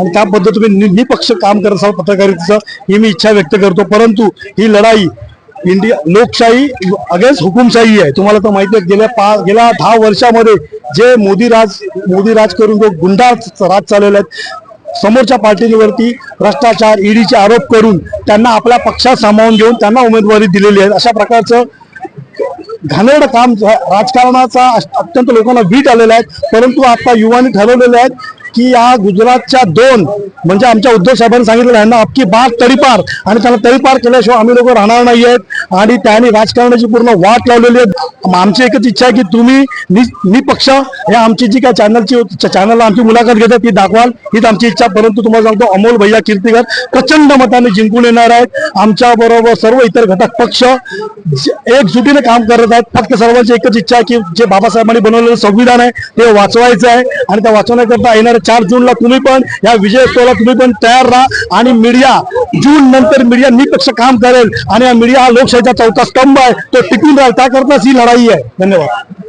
आणि त्या पद्धतीने निपक्ष काम करत असाल पत्रकारितेचं ही मी इच्छा व्यक्त करतो. परंतु ही लढाई इंडिया लोकशाही अगेन्स्ट हुकुमशाही आहे. तुम्हाला तर माहिती आहे गेल्या पा गेल्या दहा वर्षामध्ये जे मोदी राज मोदी राज करून जो गुंडा राज चालवले आहेत समोरच्या पार्टीवरती भ्रष्टाचार ईडीचे आरोप करून त्यांना आपल्या पक्षात सामावून घेऊन त्यांना उमेदवारी दिलेली आहे. अशा प्रकारचं घाणेरडं काम राजकारणाचा अत्यंत लोकांना वीट आलेला आहे. परंतु आता युवानी ठरवलेले आहेत की या गुजरातच्या दोन म्हणजे आमच्या उद्धव साहेबांनी सांगितलेलं आहे ना अबकी बार तडीपार आणि त्यांना तडीपार केल्याशिवाय आम्ही लोक राहणार नाही आहेत आणि त्यांनी राजकारणाची पूर्ण वाट लावलेली आहे. आमची एकच इच्छा आहे की तुम्ही निपक्ष हे आमची जी काय चॅनलची चॅनलला आमची मुलाखत घेतात ती दाखवाल. हीच आमची इच्छा. परंतु तुम्हाला सांगतो अमोल भैया कीर्तीकर प्रचंड मताने जिंकून येणार आहेत. आमच्या बरोबर सर्व इतर घटक पक्ष एकजुटीने काम करत आहेत. फक्त सर्वांची एकच इच्छा आहे की जे बाबासाहेबांनी बनवलेलं संविधान आहे ते वाचवायचं आहे. आणि त्या वाचवण्याकरता येणाऱ्या चार जूनला तुम्ही पण या विजयोत्सवाला तुम्ही पण तयार राहा आणि मीडिया जून नंतर मीडिया निपक्ष काम करेल आणि या मीडिया हा लोकशाहीचा चौथा स्तंभ आहे तो टिकून राहील. त्याकरताच ही लढाई आहे. धन्यवाद.